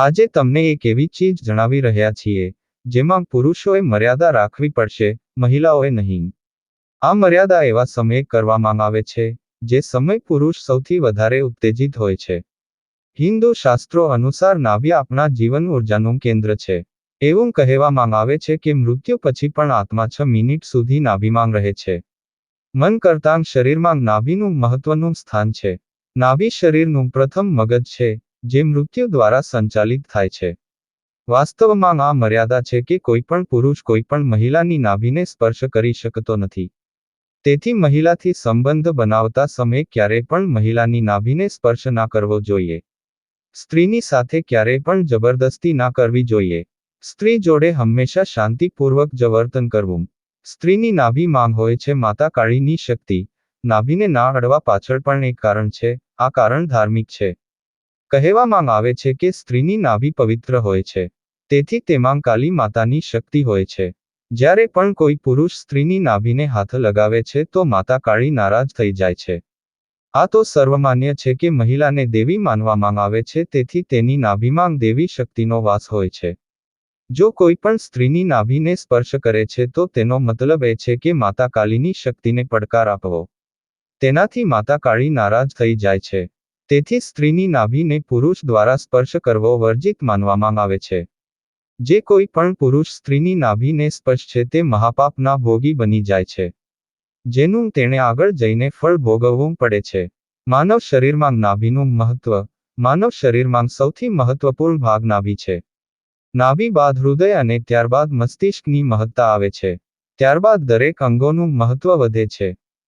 આજે તમને એક એવી ચીજ જણાવી રહ્યા છીએ, જેમાં પુરુષોએ મર્યાદા રાખવી પડશે, મહિલાઓએ નહીં. આ મર્યાદા એવા સમયે કરવામાં આવે છે, જે સમય પુરુષ સૌથી વધારે ઉત્તેજિત હોય છે. હિન્દુ શાસ્ત્રો અનુસાર નાભ્ય આપણા જીવન ઉર્જાનું કેન્દ્ર છે. એવું કહેવામાં આવે છે કે મૃત્યુ પછી પણ આત્મા છ મિનિટ સુધી નાભિમાં રહે છે. મન કરતાં શરીરમાં નાભિનું મહત્વનું સ્થાન છે. નાભિ શરીરનું પ્રથમ મગજ છે જે મૃત્યુ દ્વારા સંચાલિત થાય છે. વાસ્તવમાં આ મર્યાદા છે કે કોઈ પણ પુરુષ કોઈ પણ મહિલાની નાભીને સ્પર્શ કરી શકતો નથી. તેથી મહિલાથી સંબંધ બનાવતા સમયે ક્યારેય પણ મહિલાની નાભીને સ્પર્શ ના કરવો જોઈએ. સ્ત્રીની સાથે ક્યારેય પણ જબરદસ્તી ના કરવી જોઈએ. સ્ત્રી જોડે હંમેશા શાંતિપૂર્વક જ વર્તન કરવું. સ્ત્રીની નાભી માંગ હોય છે માતા કાળીની શક્તિ. નાભીને ના અડવા પાછળ પણ એક કારણ છે. આ કારણ ધાર્મિક છે. કહેવામાં આવે છે કે સ્ત્રીની નાભી પવિત્ર હોય છે. તેથી તેમાં કાલી માતાની શક્તિ હોય છે. જ્યારે પણ કોઈ પુરુષ સ્ત્રીની નાભીને હાથ લગાવે છે તો માતા કાળી નારાજ થઈ જાય છે. આ તો સર્વમાન્ય છે કે મહિલાને દેવી માનવામાં આવે છે તેથી તેની નાભીમાં દેવી શક્તિનો વાસ હોય છે. જો કોઈ પણ સ્ત્રીની નાભીને સ્પર્શ કરે છે તો તેનો મતલબ એ છે કે માતા કાલીની શક્તિને પડકાર આપવો. તેનાથી માતા કાળી નારાજ થઈ જાય છે. તેથી સ્ત્રીની નાભીને પુરુષ દ્વારા સ્પર્શ કરવો વર્જિત માનવામાં આવે છે. જે કોઈ પણ પુરુષ સ્ત્રીની નાભીને સ્પર્શ છે તે મહાપાપના ભોગી બની જાય છે. જેનું તેણે આગળ જઈને ફળ ભોગવવું પડે છે. માનવ શરીરમાં નાભીનું મહત્વ, માનવ શરીરમાં સૌથી મહત્વપૂર્ણ ભાગ નાભી છે. નાભી બાદ હૃદય અને ત્યારબાદ મસ્તિષ્કની મહત્તા આવે છે. ત્યારબાદ દરેક અંગોનું મહત્વ વધે છે.